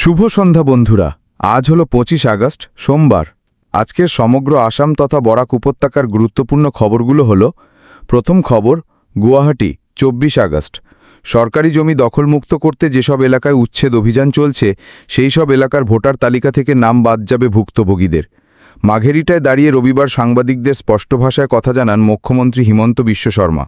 শুভ সন্ধ্যা বন্ধুরা। আজ হলো পঁচিশ আগস্ট, সোমবার। আজকের সমগ্র আসাম তথা বরাক উপত্যকার গুরুত্বপূর্ণ খবরগুলো হল, প্রথম খবর, গুয়াহাটি, চব্বিশ আগস্ট। সরকারি জমি দখলমুক্ত করতে যেসব এলাকায় উচ্ছেদ অভিযান চলছে, সেই সব এলাকার ভোটার তালিকা থেকে নাম বাদ যাবে ভুক্তভোগীদের। মাঘেরিটায় দাঁড়িয়ে রবিবার সাংবাদিকদের স্পষ্ট ভাষায় কথা জানান মুখ্যমন্ত্রী হিমন্ত বিশ্ব শর্মা।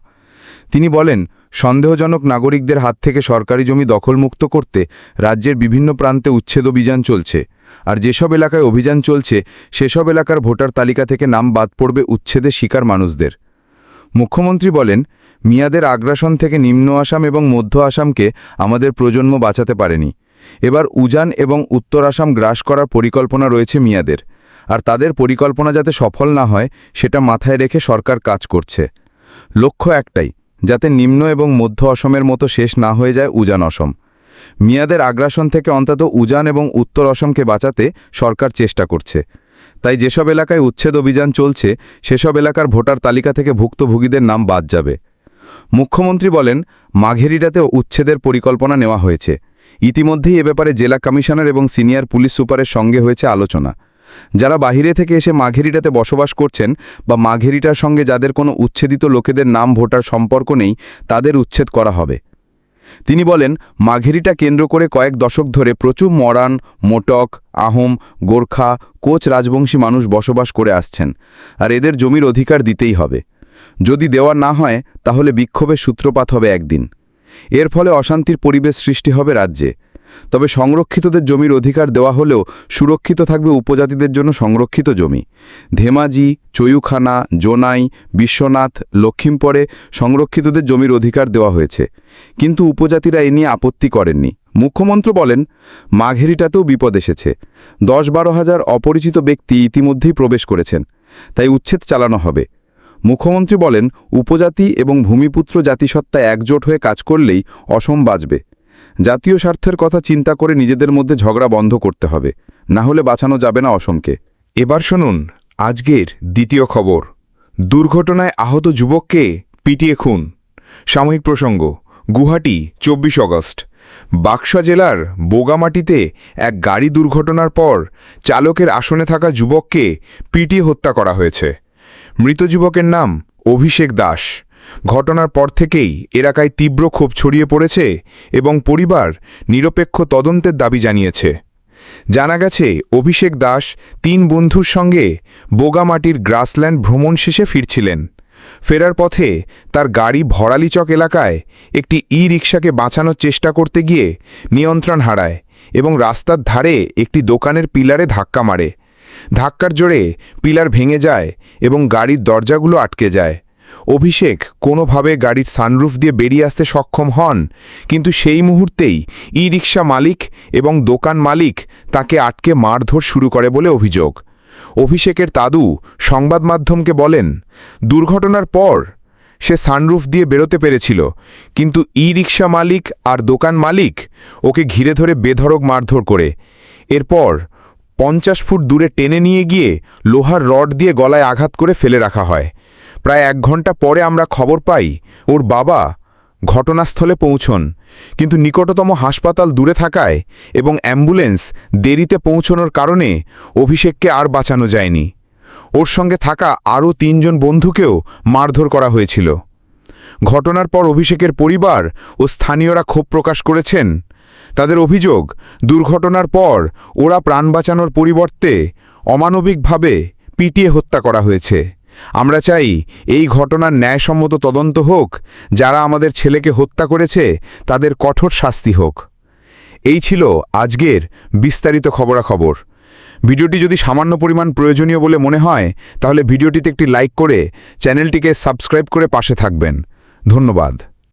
তিনি বলেন, সন্দেহজনক নাগরিকদের হাত থেকে সরকারি জমি দখলমুক্ত করতে রাজ্যের বিভিন্ন প্রান্তে উচ্ছেদ অভিযান চলছে। আর যেসব এলাকায় অভিযান চলছে, সেসব এলাকার ভোটার তালিকা থেকে নাম বাদ পড়বে উচ্ছেদের শিকার মানুষদের। মুখ্যমন্ত্রী বলেন, মিয়াদের আগ্রাসন থেকে নিম্ন আসাম এবং মধ্য আসামকে আমাদের প্রজন্ম বাঁচাতে পারেনি। এবার উজান এবং উত্তর আসাম গ্রাস করার পরিকল্পনা রয়েছে মিয়াদের। আর তাদের পরিকল্পনা যাতে সফল না হয়, সেটা মাথায় রেখে সরকার কাজ করছে। লক্ষ্য একটাই যাতে নিম্ন এবং মধ্য অসমের মতো শেষ না হয়ে যায় উজান অসম। মিয়াদের আগ্রাসন থেকে অন্তত উজান এবং উত্তর অসমকে বাঁচাতে সরকার চেষ্টা করছে। তাই যেসব এলাকায় উচ্ছেদ অভিযান চলছে, সেসব এলাকার ভোটার তালিকা থেকে ভুক্তভোগীদের নাম বাদ যাবে। মুখ্যমন্ত্রী বলেন, মাঘেরিটাতে উচ্ছেদের পরিকল্পনা নেওয়া হয়েছে। ইতিমধ্যেই এ ব্যাপারে জেলা কমিশনার এবং সিনিয়র পুলিশ সুপারের সঙ্গে হয়েছে আলোচনা। যারা বাহিরে থেকে এসে মাঘেরিটাতে বসবাস করছেন বা মাঘেরিটার সঙ্গে যাদের কোনো উচ্ছেদিত লোকেদের নাম ভোটার সম্পর্ক নেই, তাদের উচ্ছেদ করা হবে। তিনি বলেন, মাঘেরিটা কেন্দ্র করে কয়েক দশক ধরে প্রচুর মরান মোটক, আহোম, গোর্খা, কোচ রাজবংশী মানুষ বসবাস করে আসছেন, আর এদের জমির অধিকার দিতেই হবে। যদি দেওয়া না হয়, তাহলে বিক্ষোভের সূত্রপাত হবে একদিন। এর ফলে অশান্তির পরিবেশ সৃষ্টি হবে রাজ্যে। তবে সংরক্ষিতদের জমির অধিকার দেওয়া হলেও সুরক্ষিত থাকবে উপজাতিদের জন্য সংরক্ষিত জমি। ধেমাজি, চয়ুখানা, জোনাই, বিশ্বনাথ লক্ষ্মীমপরে সংরক্ষিতদের জমির অধিকার দেওয়া হয়েছে। কিন্তু উপজাতিরা এ নিয়ে আপত্তি করেননি। মুখ্যমন্ত্রী বলেন, মাঘেরিটাতেও বিপদ এসেছে। দশ বারো হাজার অপরিচিত ব্যক্তি ইতিমধ্যেই প্রবেশ করেছেন, তাই উচ্ছেদ চালানো হবে। মুখ্যমন্ত্রী বলেন, উপজাতি এবং ভূমিপুত্র জাতিসত্তা একজোট হয়ে কাজ করলেই অসম বাঁচবে। জাতীয় স্বার্থের কথা চিন্তা করে নিজেদের মধ্যে ঝগড়া বন্ধ করতে হবে, না হলে বাঁচানো যাবে না অসমকে। এবার শুনুন, আজকের দ্বিতীয় খবর। দুর্ঘটনায় আহত যুবককে পিটিয়ে খুন। সাময়িক প্রসঙ্গ গুহাটি চব্বিশ অগস্ট। বাক্সা জেলার বোগামাটিতে এক গাড়ি দুর্ঘটনার পর চালকের আসনে থাকা যুবককে পিটিয়ে হত্যা করা হয়েছে। মৃত যুবকের নাম অভিষেক দাস। ঘটনার পর থেকেই এলাকায় তীব্র ক্ষোভ ছড়িয়ে পড়েছে এবং পরিবার নিরপেক্ষ তদন্তের দাবি জানিয়েছে। জানা গেছে, অভিষেক দাস তিন বন্ধুর সঙ্গে বোগামাটির গ্রাসল্যান্ড ভ্রমণ শেষে ফিরছিলেন। ফেরার পথে তার গাড়ি ভরালিচক এলাকায় একটি ই রিক্সাকে বাঁচানোর চেষ্টা করতে গিয়ে নিয়ন্ত্রণ হারায় এবং রাস্তার ধারে একটি দোকানের পিলারে ধাক্কা মারে। ধাক্কার জোরে পিলার ভেঙে যায় এবং গাড়ির দরজাগুলো আটকে যায়। অভিষেক কোনোভাবে গাড়ির সানরুফ দিয়ে বেরিয়ে আসতে সক্ষম হন, কিন্তু সেই মুহূর্তেই ই রিক্সা মালিক এবং দোকান মালিক তাকে আটকে মারধর শুরু করে বলে অভিযোগ। অভিষেকের দাদু সংবাদ মাধ্যমকে বলেন, দুর্ঘটনার পর সে সানরুফ দিয়ে বেরোতে পেরেছিল, কিন্তু ই রিকশা মালিক আর দোকান মালিক ওকে ঘিরে ধরে বেধড়ক মারধর করে। এরপর পঞ্চাশ ফুট দূরে টেনে নিয়ে গিয়ে লোহার রড দিয়ে গলায় আঘাত করে ফেলে রাখা হয়। প্রায় এক ঘণ্টা পরে আমরা খবর পাই, ওর বাবা ঘটনাস্থলে পৌঁছন। কিন্তু নিকটতম হাসপাতাল দূরে থাকায় এবং অ্যাম্বুলেন্স দেরিতে পৌঁছনোর কারণে অভিষেককে আর বাঁচানো যায়নি। ওর সঙ্গে থাকা আরও তিনজন বন্ধুকেও মারধর করা হয়েছিল। ঘটনার পর অভিষেকের পরিবার ও স্থানীয়রা ক্ষোভ প্রকাশ করেছেন। তাদের অভিযোগ, দুর্ঘটনার পর ওরা প্রাণ বাঁচানোর পরিবর্তে অমানবিকভাবে পিটিয়ে হত্যা করা হয়েছে। আমরা চাই এই ঘটনার ন্যায়সম্মত তদন্ত হোক, যারা আমাদের ছেলেকে হত্যা করেছে, তাদের কঠোর শাস্তি হোক। এই ছিল আজকের বিস্তারিত খবরাখবর। ভিডিওটি যদি সামান্য পরিমাণ প্রয়োজনীয় বলে মনে হয়, তাহলে ভিডিওটিতে একটি লাইক করে চ্যানেলটিকে সাবস্ক্রাইব করে পাশে থাকবেন। ধন্যবাদ।